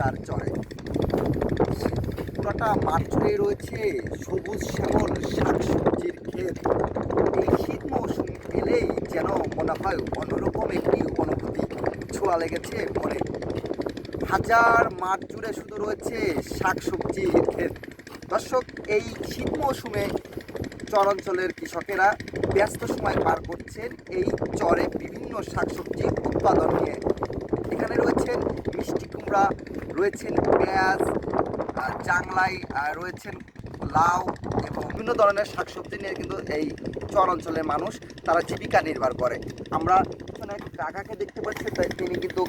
তার চরে। পুরোটা মাঠ জুড়ে রয়েছে সবুজ শ্যামল শাকসবজির ক্ষেত। এই শীত মৌসুম এলেই যেন মনে হয় অন্যরকম একটি অনুভূতি। ছোঁয়া লেগেছে মনে। হাজার মাঠ জুড়ে শুধু রয়েছে শাকসবজির ক্ষেত। দর্শক, এই শীত মৌসুমে চর অঞ্চলের কৃষকেরা ব্যস্ত সময় পার করছেন এই চরে বিভিন্ন শাকসবজি উৎপাদন নিয়ে। এখানে রয়েছেন মিষ্টি কুমড়া, রয়েছেন পেঁয়াজ জাংলাই রয়েছেন লাউ এবং বিভিন্ন ধরনের শাকসবজি নিয়ে কিন্তু এই চর অঞ্চলের মানুষ তারা জীবিকা নির্বাহ করে। আমরা এখানে কাকাকে দেখতে পাচ্ছি তাই তিনি কিন্তু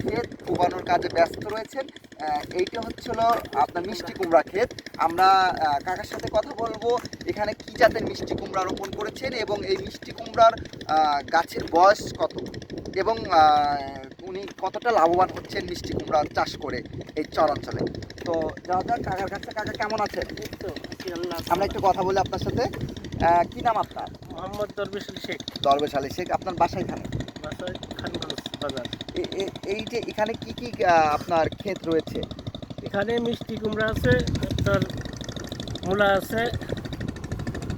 ক্ষেত উবানোর কাজে ব্যস্ত রয়েছেন। এইটা হচ্ছিল আপনার মিষ্টি কুমড়া ক্ষেত। আমরা কাকার সাথে কথা বলব, এখানে কি জাতের মিষ্টি কুমড়া রোপণ করেছেন এবং এই মিষ্টি কুমড়ার গাছের বয়স কত? এবং আহ, উনি কতটা লাভবান হচ্ছেন মিষ্টি কুমড়া চাষ করে এই চর অঞ্চলে? তো যাওয়া যাক কাকার কাছে কাকা কেমন আছেন? আমরা একটু কথা বলি আপনার সাথে। কি নাম আপনার? মোহাম্মদ দরবেশ আলী শেখ। দরবেশ আলী শেখ আপনার বাসায় এ- এই যে এখানে কি কি আপনার ক্ষেত রয়েছে? এখানে মিষ্টি কুমড়া আছে আপনার মূলা আছে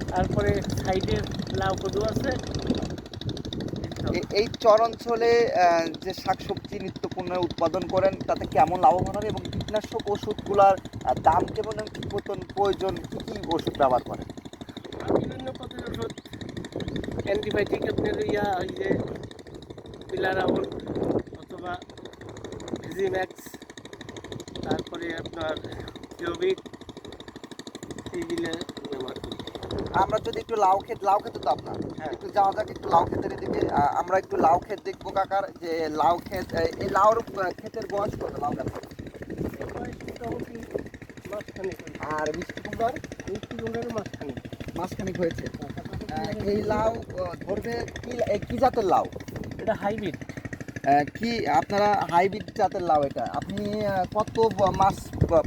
তারপরে সাইডে লাউ কদু আছে এই চর অঞ্চলে যে শাকসবজি নিত্য পণ্য উৎপাদন করেন, তাতে কেমন লাভবান হয় এবং কীটনাশক ওষুধগুলার দাম কেমন এবং মতন প্রয়োজন, কি কি ওষুধ ব্যবহার করেন? বিভিন্ন পদের ওষুধ, অ্যান্টিবায়োটিক আপনার ইয়া, ওই যে পিলারাউন অথবা ভিজিম্যাক্স, তারপরে আপনার কিউবিক এইগুলো ব্যবহার আমরা যদি একটু লাউ ক্ষেত লাউ ক্ষেত তো আপনার। হ্যাঁ। একটু যাওয়া যাক একটু লাউ ক্ষেতের দিকে আমরা একটু লাউ ক্ষেত দেখব কাকার যে লাউ ক্ষেত এই লাউর ক্ষেতের বয়স কত লাউ গাছ আর মিষ্টি কুমড়ার? মিষ্টি কুমড়ার মাসখানেক মাঝখানিক হয়েছে এই লাউ ধরবে কি জাতের লাউ? এটা হাইব্রিড। কি আপনারা হাইব্রিড জাতের লাউ এটা? আপনি কত মাস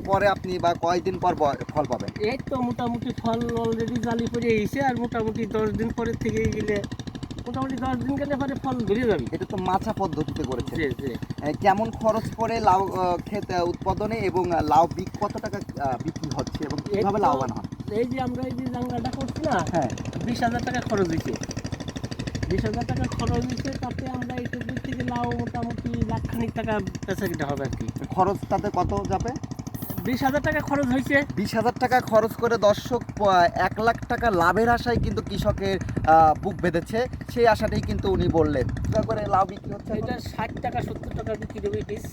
পরে আপনি বা কয়দিন পর ফল পাবেন? এই তো মোটামুটি ফল অলরেডি জালি পরে এসে আর মোটামুটি দশ দিন পরে থেকে গেলে মোটামুটি দশ দিন গেলে পরে ফল ধরে যাবে। এটা তো মাছা পদ্ধতিতে করেছে কেমন খরচ পড়ে লাউ ক্ষেত উৎপাদনে এবং লাউ বিক কত টাকা বিক্রি হচ্ছে এবং কীভাবে লাভবান হন? এই যে আমরা এই যে জাঙ্গাটা করছি না হ্যাঁ। বিশ হাজার টাকা খরচ হয়েছে। বিশ হাজার টাকা খরচ হয়েছে তাতে আমরা এইটুকু দিক থেকে লাউ মোটামুটি লাখখানিক টাকা বেচা কিনা হবে আর কি। খরচ তাতে কত যাবে? বিশ হাজার টাকা খরচ হয়েছে। বিশ হাজার টাকা খরচ করে দর্শক এক লাখ টাকা লাভের আশায় কিন্তু কৃষকের বুক বেঁধেছে। সেই আশাটাই কিন্তু উনি বললেন। করে লাউ বিক্রি হচ্ছে এটা ষাট টাকা সত্তর টাকা বিক্রি হবে পিস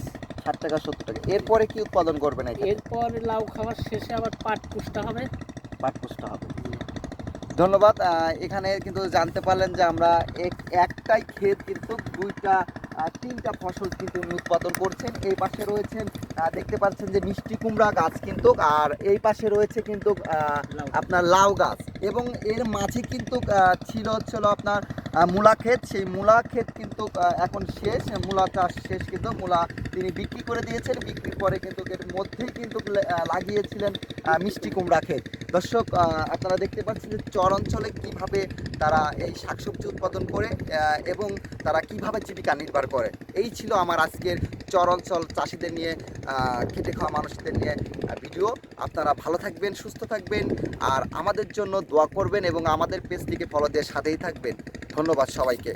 ষাট টাকা সত্তর টাকা। এরপরে কি উৎপাদন করবেন এরপর লাউ খাওয়ার শেষে আবার পাট পুষতে হবে। পাট পুষ্ট হবে। ধন্যবাদ। এখানে কিন্তু জানতে পারলেন যে আমরা এক- একটাই ক্ষেত কিন্তু দুইটা তিনটা ফসল কিন্তু উনি উৎপাদন করছেন। এই পাশে রয়েছেন দেখতে পাচ্ছেন যে মিষ্টি কুমড়া গাছ কিন্তু, আর এই পাশে রয়েছে কিন্তু আপনার লাউ গাছ। এবং এর মাঝে কিন্তু ছিল হচ্ছিল আপনার মূলা ক্ষেত, সেই মূলা ক্ষেত কিন্তু এখন শেষ মূলা চাষ শেষ কিন্তু মূলা তিনি বিক্রি করে দিয়েছেন বিক্রির পরে কিন্তু এর মধ্যেই কিন্তু লাগিয়েছিলেন মিষ্টি কুমড়া ক্ষেত। দর্শক আপনারা দেখতে পাচ্ছেন যে চর অঞ্চলে কীভাবে তারা এই শাকসবজি উৎপাদন করে এবং তারা কীভাবে জীবিকা নির্বাহ করে। এই ছিল আমার আজকের চর অঞ্চল চাষিদের নিয়ে খেটে খাওয়া মানুষদের নিয়ে ভিডিও। আপনারা ভালো থাকবেন, সুস্থ থাকবেন, আর আমাদের জন্য দোয়া করবেন এবং আমাদের পেজটিকে ফলো দিয়ে সাথেই থাকবেন। ধন্যবাদ সবাইকে।